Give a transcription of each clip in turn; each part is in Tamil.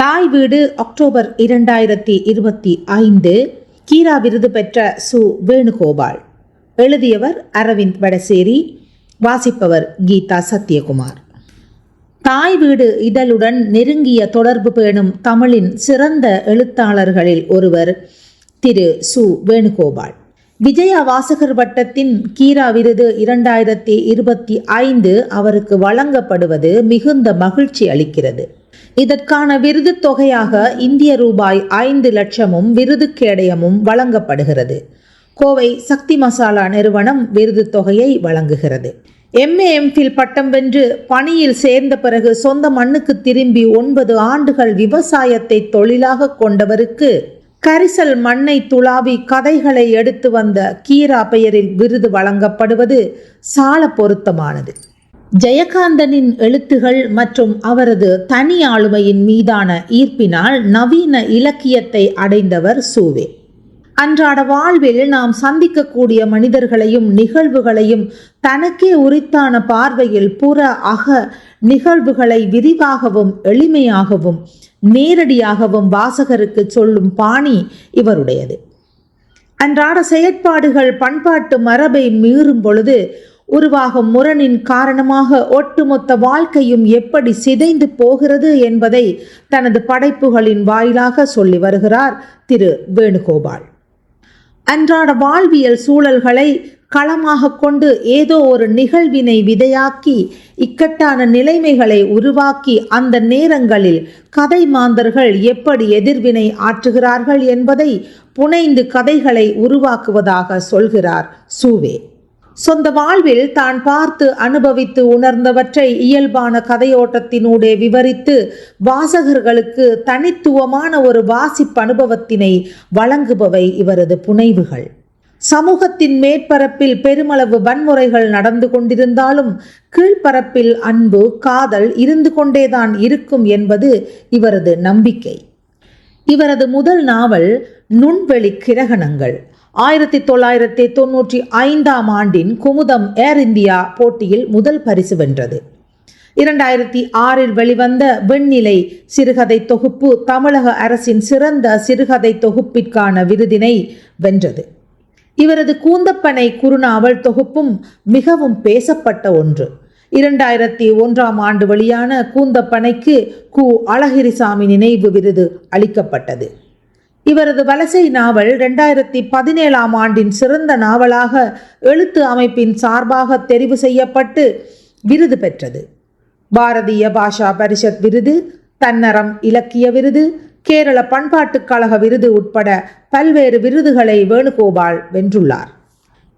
தாய் வீடு அக்டோபர் இரண்டாயிரத்தி இருபத்தி ஐந்து. கீரா விருது பெற்ற சு. வேணுகோபால். எழுதியவர் அரவிந்த் வடசேரி. வாசிப்பவர் கீதா சத்யகுமார். தாய் வீடு இதழுடன் நெருங்கிய தொடர்பு பேணும் தமிழின் சிறந்த எழுத்தாளர்களில் ஒருவர் திரு. சு. வேணுகோபால். விஜயா வாசகர் வட்டத்தின் கீரா விருது இரண்டாயிரத்தி இருபத்தி ஐந்து அவருக்கு வழங்கப்படுவது மிகுந்த மகிழ்ச்சி அளிக்கிறது. இதற்கான விருது தொகையாக இந்திய ரூபாய் ஐந்து லட்சமும் விருது கேடயமும் வழங்கப்படுகிறது. கோவை சக்தி மசாலா நிறுவனம் விருது தொகையை வழங்குகிறது. எம்ஏ எம்ஃபில் பட்டம் வென்று பணியில் சேர்ந்த பிறகு சொந்த மண்ணுக்கு திரும்பி ஒன்பது ஆண்டுகள் விவசாயத்தை தொழிலாக கொண்டவருக்கு கரிசல் மண்ணை துளாவி கதைகளை எடுத்து வந்த கீரா பெயரில் விருது வழங்கப்படுவது சால பொருத்தமானது. ஜெயகாந்தனின் எழுத்துகள் மற்றும் அவரது தனி ஆளுமையின் மீதான ஈர்ப்பினால் நவீன இலக்கியத்தை அடைந்தவர் சூவே. அன்றாட வாழ்வில் நாம் சந்திக்கக்கூடிய மனிதர்களையும் நிகழ்வுகளையும் தனக்கே உரித்தான பார்வையில் புற அக நிகழ்வுகளை விரிவாகவும் எளிமையாகவும் நேரடியாகவும் வாசகருக்கு சொல்லும் பாணி இவருடையது. அன்றாட செயற்பாடுகள் பண்பாட்டு மரபை மீறும் பொழுது உருவாகும் முரணின் காரணமாக ஒட்டுமொத்த வாழ்க்கையும் எப்படி சிதைந்து போகிறது என்பதை தனது படைப்புகளின் வாயிலாக சொல்லி வருகிறார் திரு வேணுகோபால். அன்றாட வாழ்வியல் சூழல்களை களமாக கொண்டு ஏதோ ஒரு நிகழ்வினை விதையாக்கி இக்கட்டான நிலைமைகளை உருவாக்கி அந்த நேரங்களில் கதை மாந்தர்கள் எப்படி எதிர்வினை ஆற்றுகிறார்கள் என்பதை புனைந்து கதைகளை உருவாக்குவதாக சொல்கிறார் சூவே. சொந்த வாழ்வில் தான் பார்த்து அனுபவித்து உணர்ந்தவற்றை இயல்பான கதையோட்டத்தினூடே விவரித்து வாசகர்களுக்கு தனித்துவமான ஒரு வாசிப்பு அனுபவத்தினை வழங்குபவை இவரது புனைவுகள். சமூகத்தின் மேற்பரப்பில் பெருமளவு வன்முறைகள் நடந்து கொண்டிருந்தாலும் கீழ்ப்பரப்பில் அன்பு காதல் இருந்து கொண்டேதான் இருக்கும் என்பது இவரது நம்பிக்கை. இவரது முதல் நாவல் நுண்வெளி கிரகணங்கள். ஆயிரத்தி தொள்ளாயிரத்தி தொன்னூற்றி ஐந்தாம் ஆண்டின் குமுதம் ஏர் இந்தியா போட்டியில் முதல் பரிசு வென்றது. இரண்டாயிரத்தி ஆறில் வெளிவந்த வெண்ணிலை சிறுகதை தொகுப்பு தமிழக அரசின் சிறந்த சிறுகதை தொகுப்பிற்கான விருதினை வென்றது. இவரது கூந்தப்பனை குறுநாவல் தொகுப்பும் மிகவும் பேசப்பட்ட ஒன்று. இரண்டாயிரத்தி ஒன்றாம் ஆண்டு வெளியான கூந்தப்பனைக்கு கு. அழகிரிசாமி நினைவு விருது அளிக்கப்பட்டது. இவரது வலசை நாவல் ரெண்டாயிரத்தி பதினேழாம் ஆண்டின் சிறந்த நாவலாக எழுத்து அமைப்பின் சார்பாக தெரிவு செய்யப்பட்டு விருது பெற்றது. பாரதிய பாஷா பரிஷத் விருது தன்னரம் இலக்கிய விருது கேரள பண்பாட்டுக் கழக விருது உட்பட பல்வேறு விருதுகளை வேணுகோபால் வென்றுள்ளார்.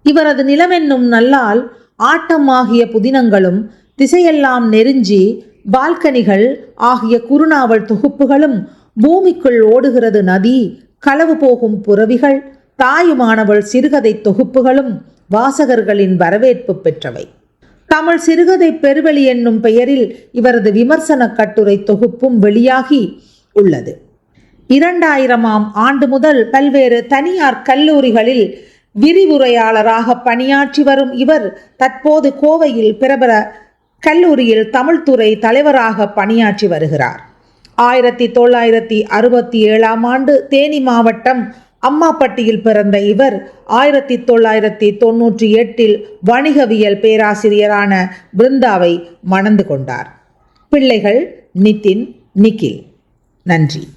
இவரது நிலமென்னும் நல்லால் ஆட்டம் ஆகிய புதினங்களும் திசையெல்லாம் நெருஞ்சி பால்கனிகள் ஆகிய குறுநாவல் தொகுப்புகளும் பூமிக்குள் ஓடுகிறது நதி களவு போகும் புறவிகள் தாயுமானவள் சிறுகதை தொகுப்புகளும் வாசகர்களின் வரவேற்பு பெற்றவை. தமிழ் சிறுகதை பெருவெளி என்னும் பெயரில் இவரது விமர்சன கட்டுரை தொகுப்பும் வெளியாகி உள்ளது. இரண்டாயிரமாம் ஆண்டு முதல் பல்வேறு தனியார் கல்லூரிகளில் விரிவுரையாளராக பணியாற்றி வரும் இவர் தற்போது கோவையில் பிரபல கல்லூரியில் தமிழ்துறை தலைவராக பணியாற்றி வருகிறார். ஆயிரத்தி தொள்ளாயிரத்தி அறுபத்தி ஏழாம் ஆண்டு தேனி மாவட்டம் அம்மாப்பட்டியில் பிறந்த இவர் ஆயிரத்தி தொள்ளாயிரத்தி தொன்னூற்றி எட்டில் வணிகவியல் பேராசிரியரான பிருந்தாவை மணந்து கொண்டார். பிள்ளைகள் நிதின் நிக்கில் நன்றி.